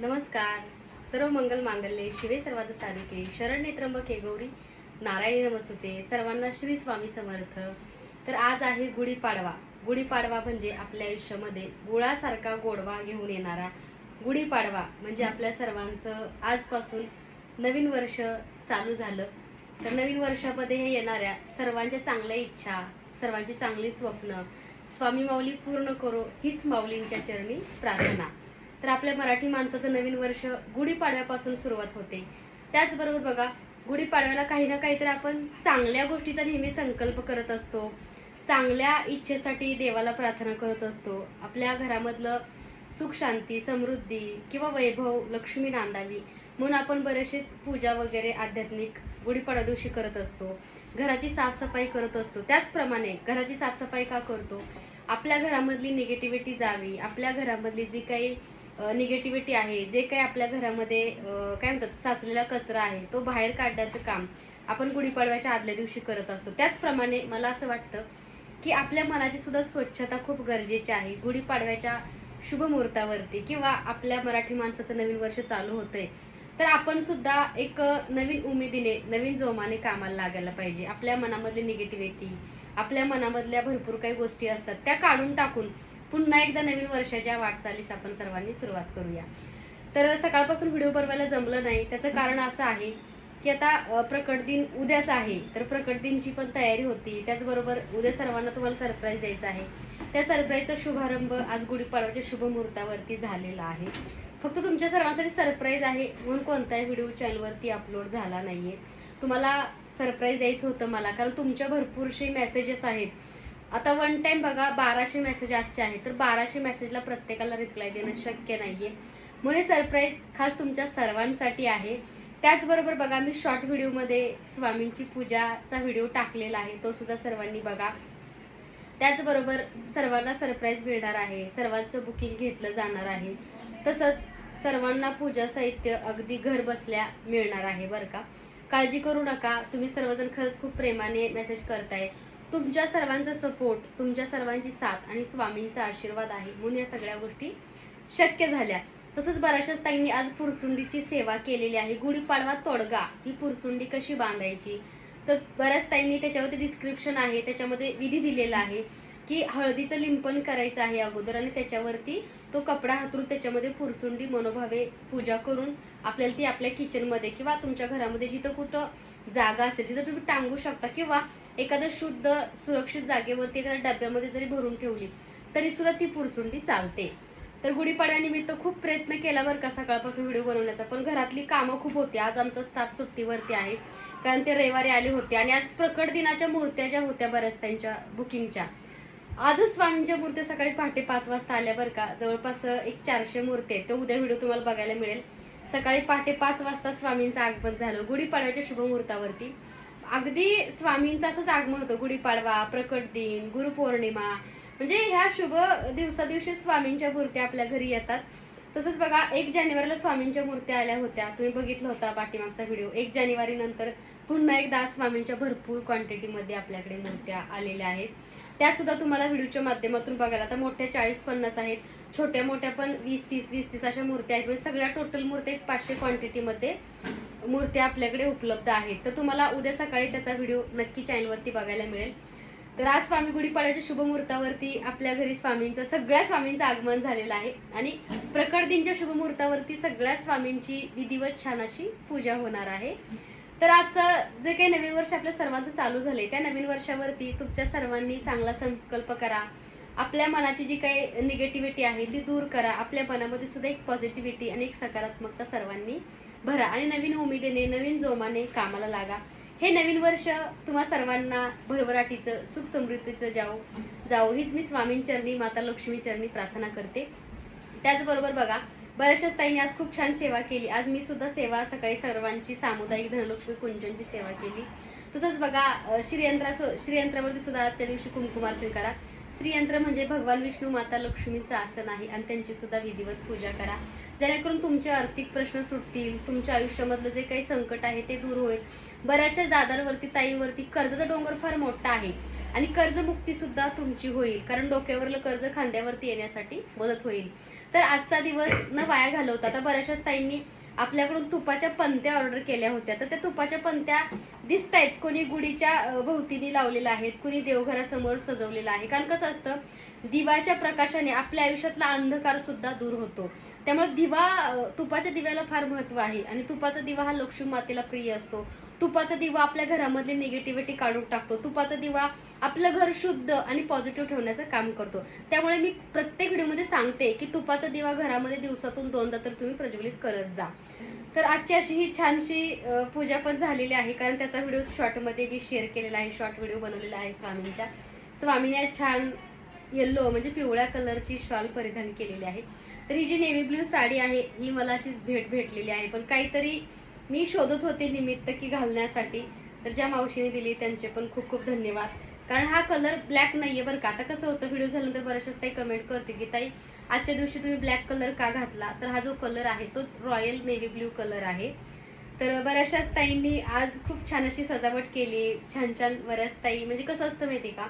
नमस्कार. सर्व मंगल मांगल्ये शिवे सर्वाद साधिके शरण त्र्यंबके गौरी नारायणी नमस्तुते सर्वांना श्री स्वामी समर्थ. तर आज आहे गुढीपाडवा. गुढीपाडवा म्हणजे आपल्या आयुष्यामध्ये गुळासारखा गोडवा घेऊन येणारा गुढीपाडवा म्हणजे आपल्या सर्वांचं आजपासून नवीन वर्ष चालू झालं. तर नवीन वर्षामध्ये हे येणाऱ्या सर्वांच्या चांगल्या इच्छा सर्वांची चांगली स्वप्न स्वामी माऊली पूर्ण करो हीच माऊलींच्या चरणी प्रार्थना. तर आपल्या मराठी माणसाचं नवीन वर्ष गुढीपाडव्यापासून सुरुवात होते. त्याचबरोबर बघा गुढीपाडव्याला काही ना काहीतरी आपण चांगल्या गोष्टीचा नेहमी संकल्प करत असतो. चांगल्या इच्छेसाठी देवाला प्रार्थना करत असतो. आपल्या घरामधलं सुख शांती समृद्धी किंवा वैभव लक्ष्मी नांदावी. म्हणून आपण बरेचसेच पूजा वगैरे आध्यात्मिक गुढीपाडव्या दिवशी करत असतो. घराची साफसफाई करत असतो. त्याचप्रमाणे घराची साफसफाई का करतो? आपल्या घरामधली निगेटिव्हिटी जावी. आपल्या घरामधली जी काही निगेटिव्हिटी आहे. जे काही आपल्या घरामध्ये काय म्हणतात साचलेला कचरा आहे तो बाहेर काढण्याचं काम आपण गुढीपाडव्याच्या आदल्या दिवशी करत असतो. त्याचप्रमाणे मला असं वाटतं की आपल्या मनाची सुद्धा स्वच्छता खूप गरजेची आहे. गुढीपाडव्याच्या शुभ मुहूर्तावरती किंवा आपल्या मराठी माणसाचं नवीन वर्ष चालू होतंय तर आपण सुद्धा एक नवीन उमेदीने नवीन जोमाने कामाला लागायला पाहिजे. आपल्या मनामधली निगेटिव्हिटी आपल्या मनामधल्या भरपूर काही गोष्टी असतात त्या काढून टाकून पुन्हा एकदा नवीन वर्षाच्या वाटचालीस आपण सर्वांनी सुरुवात करूया. तर सकाळपासून व्हिडिओ बनवायला जमलं नाही. त्याचं कारण असं आहे की आता प्रकट दिन उद्याच आहे. तर प्रकट दिनची पण तयारी होती. त्याचबरोबर उद्या सर्वांना तुम्हाला सरप्राईज द्यायचा आहे. त्या सरप्राईजचा शुभारंभ आज गुढीपाडव्याच्या शुभ मुहूर्तावरती झालेला आहे. फक्त तुमच्या सर्वांसाठी सरप्राईज आहे म्हणून कोणताही व्हिडिओ चॅनलवरती अपलोड झाला नाहीये. तुम्हाला सरप्राईज द्यायचं होतं मला कारण तुमच्या भरपूरशे मेसेजेस आहेत. आता वन टाइम बघा बाराशे मेसेज आजचे आहे तर बाराशे मेसेजला प्रत्येकाला रिप्लाय देणं शक्य नाहीये. म्हणून सरप्राईज खास तुमच्या सर्वांसाठी आहे. त्याचबरोबर बघा मी शॉर्ट व्हिडिओमध्ये स्वामींची पूजाचा व्हिडिओ टाकलेला आहे. तो सुद्धा सर्वांनी बघा. त्याचबरोबर सर्वांना सरप्राईज मिळणार आहे. सर्वांचं बुकिंग घेतलं जाणार आहे. तसंच सर्वांना पूजा साहित्य अगदी घर बसल्या मिळणार आहे बरं का? काळजी करू नका. तुम्ही सर्वजण खरंच खूप प्रेमाने मेसेज करताय. तुमच्या सर्वांचा सपोर्ट तुमच्या सर्वांची साथ आणि स्वामींचा आशीर्वाद आहे म्हणून या सगळ्या गोष्टी शक्य झाल्या. तसंच बऱ्याचशाच ताईंनी आज पुरचुंडीची सेवा केलेली आहे. गुढीपाडवा तोडगा ही पुरचुंडी कशी बांधायची? तर बऱ्याच ताईंनी त्याच्यावरती डिस्क्रिप्शन आहे त्याच्यामध्ये विधी दिलेला आहे की हळदीचं लिंपन करायचं आहे अगोदर आणि त्याच्यावरती तो कपडा हातरून त्याच्यामध्ये पुरचुंडी मनोभावे पूजा करून आपल्याला ती आपल्या किचनमध्ये किंवा तुमच्या घरामध्ये जिथं कुठं जागा असेल तिथं तुम्ही टांगू शकता किंवा एखादं शुद्ध सुरक्षित जागेवरती एखाद्या डब्यामध्ये जरी भरून ठेवली तरी सुद्धा ती पुरचुंडी चालते. तर गुढीपाडव्यानिमित्त खूप प्रयत्न केला बरं का सकाळपासून व्हिडिओ बनवण्याचा. पण घरातली कामं खूप होती. आज आमचा स्टाफ सुट्टीवरती आहे. कारण ते रविवारी आले होते. आणि आज प्रकट दिनाच्या मूर्त्या ज्या होत्या बऱ्याच त्यांच्या बुकिंगच्या. आजच स्वामींच्या मूर्त्या सकाळी पहाटे पाच वाजता आल्या बरं का. जवळपास एक चारशे मूर्ती आहेत. तर उद्या व्हिडिओ तुम्हाला बघायला मिळेल. सकाळी पहाटे पाच वाजता स्वामींचं आगमन झालं. गुढीपाडव्याच्या शुभ मुहूर्तावरती अगदी स्वामींचं असंच आगमन होतं. गुढीपाडवा प्रकट दिन गुरुपौर्णिमा. म्हणजे ह्या शुभ दिवसा दिवशी स्वामींच्या मूर्त्या आपल्या घरी येतात. तसंच बघा एक जानेवारीला स्वामींच्या मूर्त्या आल्या होत्या. तुम्ही बघितलं होता पाठीमागचा व्हिडिओ. एक जानेवारी नंतर पुन्हा एकदा स्वामींच्या भरपूर क्वांटिटीमध्ये आपल्याकडे मूर्त्या आलेल्या आहेत. त्या सुद्धा तुम्हाला व्हिडिओच्या माध्यमातून बघायला. आता मोठ्या चाळीस पन्नास आहेत. छोट्या मोठ्या पण वीस तीस वीस तीस अशा मूर्त्या आहेत. म्हणजे सगळ्या टोटल मूर्त्या एक पाचशे क्वांटिटीमध्ये मूर्त्या आपल्याकडे उपलब्ध आहेत. तर तुम्हाला उद्या सकाळी त्याचा व्हिडिओ नक्की चॅनलवरती बघायला मिळेल. तर आज स्वामी गुढीपाड्याच्या शुभ मुहूर्तावरती आपल्या घरी स्वामींचं सगळ्या स्वामींचं आगमन झालेलं आहे. आणि प्रकट दिनच्या शुभ मुहूर्तावरती सगळ्या स्वामींची विधिवत छान अशी पूजा होणार आहे. तर आजचं जे काही नवीन वर्ष आपल्या सर्वांचं चालू झालंय त्या नवीन वर्षावरती तुमच्या सर्वांनी चांगला संकल्प करा. आपल्या मनाची जी काही निगेटिव्हिटी आहे ती दूर करा. आपल्या मनामध्ये सुद्धा एक पॉझिटिव्हिटी आणि एक सकारात्मकता सर्वांनी भरा आणि नवीन उमेदीने नवीन जोमाने कामाला लागा. हे नवीन वर्ष तुम्हा सर्वांना भरभराटीचं सुख समृद्धीचं जाओ जाओ हीच मी स्वामींचरणी माता लक्ष्मी चरणी प्रार्थना करते. त्याचबरोबर बघा बऱ्याचशाच ताईंनी आज खूप छान सेवा केली. आज मी सुद्धा सेवा सकाळी सर्वांची सामुदायिक धनलक्ष्मी कुंजनची सेवा केली. तसंच बघा श्रीयंत्रा श्रीयंत्रावरती सुद्धा आजच्या दिवशी कुंकुमार्चन करा. श्रीयंत्र म्हणजे भगवान विष्णू माता लक्ष्मीचं आसन आहे आणि त्यांची सुद्धा विधिवत पूजा करा. जेणेकरून तुमचे आर्थिक प्रश्न सुटतील तुमच्या आयुष्यामधलं जे काही संकट आहे ते दूर होईल. बऱ्याचशा दादांवरती ताईंवरती कर्जाचा डोंगर फार मोठा आहे आणि कर्जमुक्ती सुद्धा तुमची होईल कारण डोक्यावरलं कर्ज खांद्यावरती येण्यासाठी मदत होईल. तर आजचा दिवस न वाया घालवता आता बऱ्याचशाच ताईंनी आपल्याकडून तुपाच्या पंत्या ऑर्डर केल्या होत्या. तर त्या तुपाच्या पंत्या दिसत आहेत कोणी गुढीच्या भोवतीनी भोवतीने लावलेल्या आहेत. कोणी देवघरासमोर सजवलेलं आहे. कारण कसं असतं दिवाच्या प्रकाशाने आपल्या आयुष्यातला अंधकार सुद्धा दूर होतो. त्यामुळे दिवा तुपाच्या दिव्याला फार महत्त्व आहे. आणि तुपाचा दिवा हा लक्ष्मी मातेला प्रिय असतो. तुपाचा दिवा आपल्या घरामधली निगेटिव्हिटी काढून टाकतो. तुपाचा दिवा आपलं घर शुद्ध आणि पॉझिटिव्ह ठेवण्याचं काम करतो. त्यामुळे मी प्रत्येक व्हिडिओमध्ये सांगते की तुपाचा दिवा घरामध्ये दिवसातून दोनदा तर तुम्ही प्रज्वलित करत जा. तर आजची अशी ही छानशी पूजा पण झालेली आहे. कारण त्याचा व्हिडिओ शॉर्टमध्ये मी शेअर केलेला आहे. शॉर्ट व्हिडिओ बनवलेला आहे स्वामींच्या. स्वामीने छान येल्लो म्हणजे पिवळ्या कलरची शॉल परिधान केलेली आहे. तर ही जी नेव्ही ब्ल्यू साडी आहे ही मला अशीच भेट भेटलेली आहे. पण काहीतरी मी शोधत होते निमित्त की घालण्यासाठी. तर ज्या मावशीने दिली त्यांचे पण खूप खूप धन्यवाद. कारण हा कलर ब्लॅक नाहीये बरं का. आता कसं होतं व्हिडिओ झाल्यानंतर बऱ्याचशाच ताई कमेंट करते की ताई आजच्या दिवशी तुम्ही ब्लॅक कलर का घातला? तर हा जो कलर आहे तो रॉयल नेव्ही ब्ल्यू कलर आहे. तर बऱ्याचशाच ताईंनी आज खूप छान अशी सजावट केली. छान छान बऱ्याच ताई म्हणजे कसं असतं माहिती का?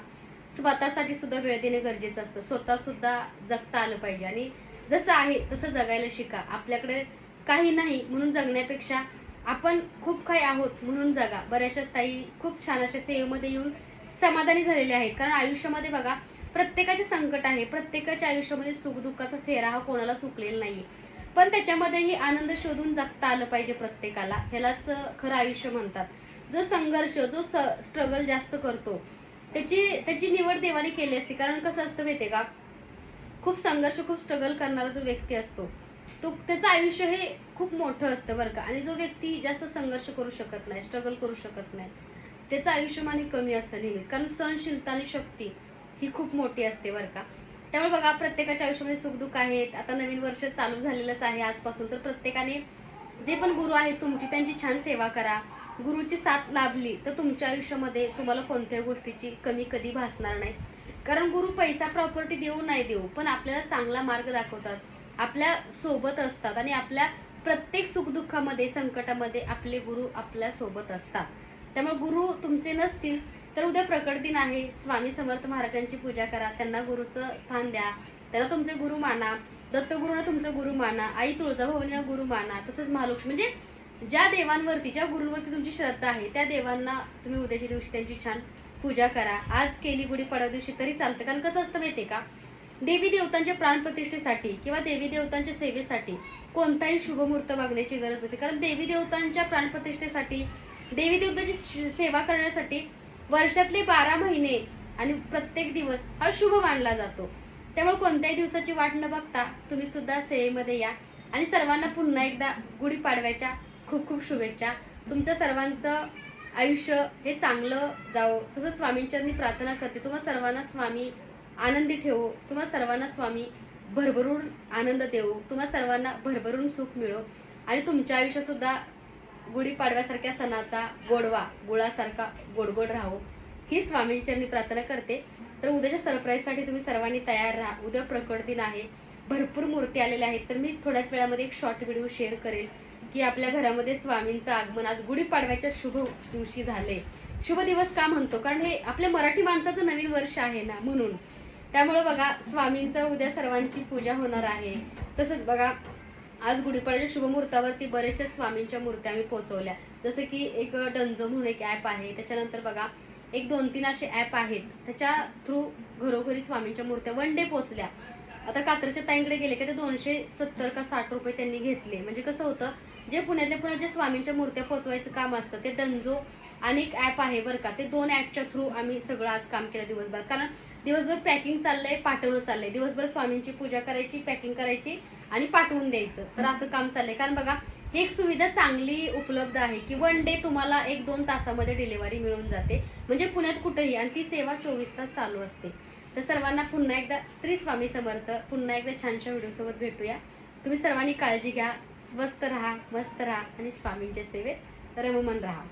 स्वतःसाठी सुद्धा वेळ देणे गरजेचं असतं. स्वतः सुद्धा जगता आलं पाहिजे. आणि जसं आहे तसं जगायला शिका. आपल्याकडे काही नाही म्हणून जगण्यापेक्षा आपण खूप काही आहोत म्हणून जगा. बऱ्याचशाच ताई खूप छान अशा सेवेमध्ये येऊन समाधानी झालेले आहेत. कारण आयुष्यामध्ये बघा प्रत्येकाचे संकट आहे. प्रत्येकाच्या आयुष्यामध्ये सुखदुःखाचा फेरा हा कोणाला चुकलेला नाहीये. पण त्याच्यामध्येही आनंद शोधून जगता आलं पाहिजे प्रत्येकाला. ह्यालाच खरं आयुष्य म्हणतात. जो संघर्ष जो स स्ट्रगल जास्त करतो त्याची त्याची निवड देवाने केली असते. कारण कसं असतं माहिती का? खूप संघर्ष खूप स्ट्रगल करणारा जो व्यक्ती असतो तो त्याचं आयुष्य हे खूप मोठं असतं बरं का. आणि जो व्यक्ती जास्त संघर्ष करू शकत नाही स्ट्रगल करू शकत नाही त्याचं आयुष्यमान हे कमी असतं नेहमीच. कारण सहनशीलता आणि शक्ती ही खूप मोठी असते बरं का. त्यामुळे बघा प्रत्येकाच्या आयुष्यामध्ये सुखदुःख आहेत. आता नवीन वर्ष चालू झालेलंच आहे आजपासून. तर प्रत्येकाने जे पण गुरु आहेत तुमची त्यांची छान सेवा करा. गुरुची साथ लाभली तर तुमच्या आयुष्यामध्ये तुम्हाला कोणत्याही गोष्टीची कमी कधी भासणार नाही. कारण गुरु पैसा प्रॉपर्टी देऊ नाही देऊ पण आपल्याला चांगला मार्ग दाखवतात. आपल्यासोबत असतात आणि आपल्या प्रत्येक सुखदुःखामध्ये संकटामध्ये आपले गुरु आपल्यासोबत असतात. त्यामुळे गुरु तुमचे नसतील तर उद्या प्रकट दिन आहे. स्वामी समर्थ महाराजांची पूजा करा. त्यांना गुरुचं स्थान द्या. त्याला तुमचे गुरु माना. दत्तगुरुना तुमचं गुरु माना. आई तुळजाभवानीला गुरु माना. तसंच महालक्ष्मी. म्हणजे ज्या देवांवरती ज्या गुरूंवरती तुमची श्रद्धा आहे त्या देवांना तुम्ही उद्याच्या दिवशी त्यांची छान पूजा करा. आज केली गुढी दिवशी तरी चालतं. कारण कसं असतं माहितीये का? देवी देवतांच्या प्राणप्रतिष्ठेसाठी किंवा देवी देवतांच्या सेवेसाठी कोणताही शुभमुहूर्त बघण्याची गरज नसते. कारण देवी देवतांच्या प्राणप्रतिष्ठेसाठी देवी देवताची सेवा करण्यासाठी वर्षातले बारा महिने आणि प्रत्येक दिवस हा शुभ मानला जातो. त्यामुळे कोणत्याही दिवसाची वाट न बघता तुम्ही सुद्धा सेवेमध्ये या. आणि सर्वांना पुन्हा एकदा गुढीपाडव्याच्या खूप खूप शुभेच्छा. तुमचं सर्वांचं आयुष्य हे चांगलं जावं. तसं स्वामींच्या मी प्रार्थना करते. तुम्हा सर्वांना स्वामी आनंदी ठेवो. तुम्हा सर्वांना स्वामी भरभरून आनंद देऊ. तुम्हा सर्वांना भरभरून सुख मिळो. आणि तुमच्या आयुष्य सुद्धा गुढीपाडव्यासारख्या सणाचा गोडवा गुळासारखा गोडगोड राहो. ही स्वामीची मी प्रार्थना करते. तर उद्याच्या सरप्राईजसाठी तुम्ही सर्वांनी तयार राहा. उद्या प्रकट दिन आहे. भरपूर मूर्ती आलेल्या आहेत. तर मी थोड्याच वेळामध्ये एक शॉर्ट व्हिडिओ शेअर करेल की आपल्या घरामध्ये स्वामींचं आगमन आज गुढीपाडव्याच्या शुभ दिवशी झाले शुभ दिवस का म्हणतो? कारण हे आपल्या मराठी माणसाचं नवीन वर्ष आहे ना म्हणून. त्यामुळे बघा स्वामींचं उद्या सर्वांची पूजा होणार आहे. तसंच बघा आज गुढीपाड्याच्या शुभमुहूर्तावरती बऱ्याचशा स्वामींच्या मूर्त्या आम्ही पोहोचवल्या. जसं की एक डंजो म्हणून एक ॲप आहे. त्याच्यानंतर बघा एक दोन तीन असे ॲप आहेत. त्याच्या थ्रू घरोघरी स्वामींच्या मूर्त्या वन डे पोहोचल्या. आता कात्रच्या ताईंकडे गेले की ते दोनशे सत्तर का साठ रुपये त्यांनी घेतले. म्हणजे कसं होतं जे पुण्यातल्या पुण्यात जे स्वामींच्या मूर्त्या पोहोचवायचं काम असतं ते डंजो आणि एक ॲप आहे बरं का. ते दोन ॲपच्या थ्रू आम्ही सगळं आज काम केलं दिवसभर. कारण दिवसभर पॅकिंग चाललंय पाठवणं चाललंय. दिवसभर स्वामींची पूजा करायची पॅकिंग करायची आणि पाठवून द्यायचं. तर असं काम चाललंय. कारण बघा ही एक सुविधा चांगली उपलब्ध आहे की वन डे तुम्हाला एक दोन तासामध्ये डिलिव्हरी मिळून जाते. म्हणजे पुण्यात कुठेही. आणि ती सेवा चोवीस तास चालू असते. तर सर्वांना पुन्हा एकदा श्री स्वामी समर्थ. पुन्हा एकदा छानशा व्हिडिओसोबत भेटूया. तुम्ही सर्वांनी काळजी घ्या. स्वस्त राहा मस्त राहा आणि स्वामींच्या सेवेत रममन राहा.